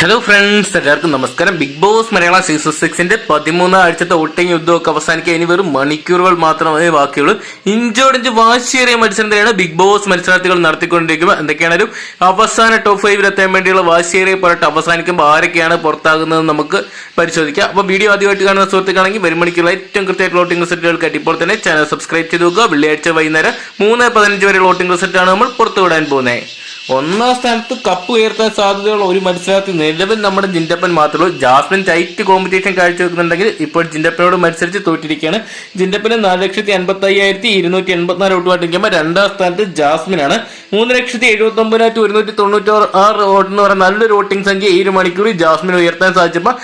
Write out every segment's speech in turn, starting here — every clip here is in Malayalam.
ഹലോ ഫ്രണ്ട്സ് എല്ലാവർക്കും നമസ്കാരം. ബിഗ് ബോസ് മലയാള സീസൺ സിക്സിന്റെ പതിമൂന്നാം ആഴ്ചത്തെ ഒട്ടിങ് യുദ്ധമൊക്കെ അവസാനിക്കുക ഇനി വെറും മണിക്കൂറുകൾ മാത്രമേ ബാക്കിയുള്ളൂ. ഇഞ്ചോടിഞ്ച് വാശിയേറിയ മത്സരം തന്നെയാണ് ബിഗ് ബോസ് മത്സരാർത്ഥികൾ നടത്തിക്കൊണ്ടിരിക്കുന്നത്. എന്തൊക്കെയാണെങ്കിലും അവസാന ടോപ്പ് ഫൈവിൽ എത്താൻ വേണ്ടിയുള്ള വാശിയേറിയ പോരാട്ടം അവസാനിക്കുമ്പോൾ ആരൊക്കെയാണ് പുറത്താകുന്നത് നമുക്ക് പരിശോധിക്കാം. അപ്പോൾ വീഡിയോ ആദ്യമായിട്ട് കാണുന്ന സുഹൃത്തുക്കളാണെങ്കിൽ വരും മണിക്കുള്ള ഏറ്റവും കൃത്യമായിട്ട് വോട്ടിംഗ് റിസൾട്ടുകൾക്കായിട്ട് ഇപ്പോൾ തന്നെ ചാനൽ സബ്സ്ക്രൈബ് ചെയ്ത് നോക്കുക വെള്ളിയാഴ്ച വൈകുന്നേരം മൂന്ന് പതിനഞ്ച് വരെയുള്ള ഓട്ടിംഗ് റിസൾട്ടാണ് നമ്മൾ പുറത്തുവിടാൻ പോകുന്നത്. ഒന്നാം സ്ഥാനത്ത് കപ്പ് ഉയർത്താൻ സാധ്യതയുള്ള ഒരു മത്സരത്തിൽ നിലവിൽ നമ്മുടെ ജിൻഡപ്പൻ മാത്രമേ ഉള്ളൂ. ജാസ്മിൻ ടൈറ്റ് കോമ്പറ്റീഷൻ കാഴ്ചവെക്കുന്നുണ്ടെങ്കിൽ ഇപ്പോൾ ജിൻഡപ്പനോട് മത്സരിച്ച് തോറ്റിരിക്കുകയാണ്. ജിൻഡപ്പന് നാല് ലക്ഷത്തി അൻപത്തി അയ്യായിരത്തി ഇരുന്നൂറ്റി എൺപത്തിനാല് വോട്ടുമായിട്ട് നിൽക്കുമ്പോൾ രണ്ടാം സ്ഥാനത്ത് ജാസ്മിനാണ്. മൂന്ന് ലക്ഷത്തി എഴുപത്തി ഒമ്പതിനായിരത്തി ഒരുന്നൂറ്റി തൊണ്ണൂറ്റി ആറ് വോട്ട് എന്ന് പറയുന്ന നല്ലൊരു വോട്ടിംഗ് സംഖ്യ ഈ ഒരു മണിക്കൂറിൽ ജാസ്മിൻ ഉയർത്താൻ സാധിച്ചപ്പോൾ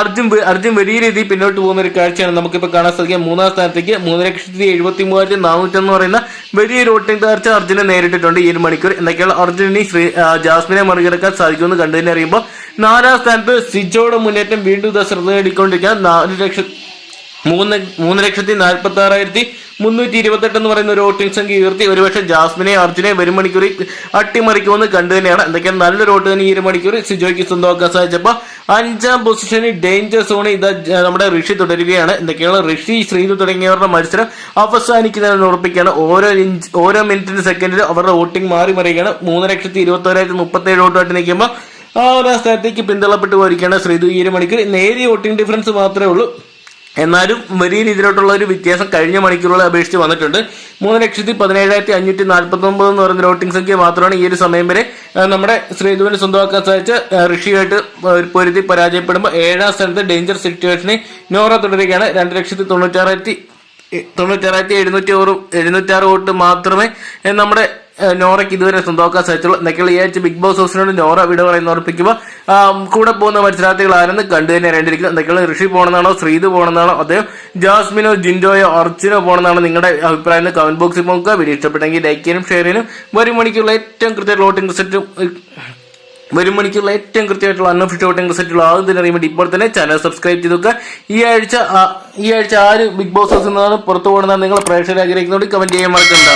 അർജുൻ അർജുൻ വലിയ രീതിയിൽ പിന്നോട്ട് പോകുന്ന ഒരു കാഴ്ചയാണ് നമുക്കിപ്പോൾ കാണാൻ സാധിക്കുക. മൂന്നാം സ്ഥാനത്തേക്ക് മൂന്ന് ലക്ഷത്തി എഴുപത്തി മൂവായിരത്തി നാനൂറ്റി എന്ന് പറയുന്ന വലിയൊരു വോട്ടിംഗ് തകർച്ച അർജുനെ നേരിട്ടിട്ടുണ്ട് ഈ ഒരു മണിക്കൂർ എന്തൊക്കെയാണ് അർജുന് ശ്രീ ജാസ്മിനെ മറികടക്കാൻ സാധിക്കുമെന്ന് കണ്ടു അറിയുമ്പോൾ നാലാം സ്ഥാനത്ത് സിജോയുടെ മുന്നേറ്റം വീണ്ടും ശ്രദ്ധ നേടിക്കൊണ്ടിരിക്കാൻ നാല് ലക്ഷം മൂന്ന് മൂന്ന് ലക്ഷത്തി നാൽപ്പത്തി ആറായിരത്തി മുന്നൂറ്റി ഇരുപത്തെട്ട് എന്ന് പറയുന്ന ഒരു വോട്ടിംഗ് സംഖ്യ ഉയർത്തി ഒരുപക്ഷെ ജാസ്മിനെ അർജുനെ വരും മണിക്കൂറിൽ അട്ടിമറിക്കുമെന്ന് കണ്ടു തന്നെയാണ് എന്തൊക്കെയാണ് നല്ലൊരു വോട്ട് തന്നെ ഈ ഒരു മണിക്കൂർ സിജോയ്ക്ക് സ്വന്തമാക്കാൻ സാധിച്ചപ്പോൾ അഞ്ചാം പൊസിഷനിൽ ഡേഞ്ചർ സോണിൽ ഇതാ നമ്മുടെ ഋഷി തുടരുകയാണ്. എന്തൊക്കെയാണ് ഋഷി ശ്രീതു തുടങ്ങിയവരുടെ മത്സരം അവസാനിക്കുന്നതെന്ന് ഉറപ്പിക്കുകയാണ്. ഓരോ ഇഞ്ച് ഓരോ മിനിറ്റിന് സെക്കൻഡിൽ അവരുടെ വോട്ടിംഗ് മാറി മറിയുകയാണ്. മൂന്ന് ലക്ഷത്തി ഇരുപത്തോരായിരത്തി മുപ്പത്തി ഏഴ് വോട്ടായിട്ട് നിൽക്കുമ്പോൾ ആ ഒരു സ്ഥലത്തേക്ക് പിന്തള്ളപ്പെട്ട് പോയിരിക്കുകയാണ് ശ്രീതു ഈ ഒരു മണിക്കൂർ നേരിയ വോട്ടിംഗ് ഡിഫറൻസ് മാത്രമേ ഉള്ളൂ. എന്നാലും വലിയ രീതിയിലോട്ടുള്ള ഒരു വ്യത്യാസം കഴിഞ്ഞ മണിക്കൂറുകളെ അപേക്ഷിച്ച് വന്നിട്ടുണ്ട്. മൂന്ന് ലക്ഷത്തി പതിനേഴായിരത്തി അഞ്ഞൂറ്റി നാൽപ്പത്തി ഒമ്പത് എന്ന് പറയുന്ന വോട്ടിംഗ് സംഖ്യ മാത്രമാണ് ഈ ഒരു സമയം വരെ നമ്മുടെ ശ്രീധുവിന് സ്വന്തമാക്കാൻ സാധിച്ച ഋഷിയായിട്ട് പൊരുതി പരാജയപ്പെടുമ്പോൾ ഏഴാം സ്ഥാനത്ത് ഡേഞ്ചർ സിറ്റുവേഷനെ നോറ തുടരുകയാണ്. രണ്ട് ലക്ഷത്തി തൊണ്ണൂറ്റാറായിരത്തി തൊണ്ണൂറ്റാറായിരത്തി എഴുന്നൂറ്റി എഴുന്നൂറ്റാറ് വോട്ട് മാത്രമേ നമ്മുടെ നോറയ്ക്ക് ഇതുവരെ സ്വന്തമാക്കാൻ സാധിച്ചുള്ളൂ എന്നൊക്കെയുള്ള ഈ ആഴ്ച ബിഗ് ബോസ് ഹൗസിനോട് നോറ വിട പറയുന്ന ഓർപ്പിക്കുമ്പോൾ കൂടെ പോകുന്ന മത്സരാർത്ഥികൾ ആരെന്ന് കണ്ടു തന്നെ അറിയേണ്ടിരിക്കും എന്തൊക്കെയാണ് ഋഷി പോകണമെന്നാണോ ശ്രീത് പോകണമെന്നാണോ അദ്ദേഹം ജാസ്മിനോ ജിൻഡോയോ അർച്ചിനോ പോകണമെന്നാണ് നിങ്ങളുടെ അഭിപ്രായം കമന്റ് ബോക്സിൽ നോക്കുക. വീഡിയോ ഇഷ്ടപ്പെട്ടെങ്കിൽ ലൈക്ക് ചെയ്യാനും ഷെയർ ചെയ്യാനും. വരും മണിക്കുള്ള ഏറ്റവും കൃത്യമായിട്ട് വോട്ടിംഗ് സെറ്റും വരും മണിക്കുള്ള ഏറ്റവും കൃത്യമായിട്ടുള്ള അൺഒഫീഷ്യൽ വോട്ടിംഗ് റിസൾട്ടുകൾ ആദ്യം തന്നെ അറിയുമ്പോൾ ഇപ്പോൾ തന്നെ. ചാനൽ സബ്സ്ക്രൈബ് ചെയ്ത് നോക്കുക. ഈ ആഴ്ച ഈ ആഴ്ച ആര് ബിഗ് ബോസ് ഹൗസിൽ നിന്നാണ് പുറത്തു പോകുന്നതാണ് നിങ്ങൾ പ്രേക്ഷകർ ആഗ്രഹിക്കുന്നതുകൊണ്ട് കമന്റ് ചെയ്യാൻ മറക്കണ്ട.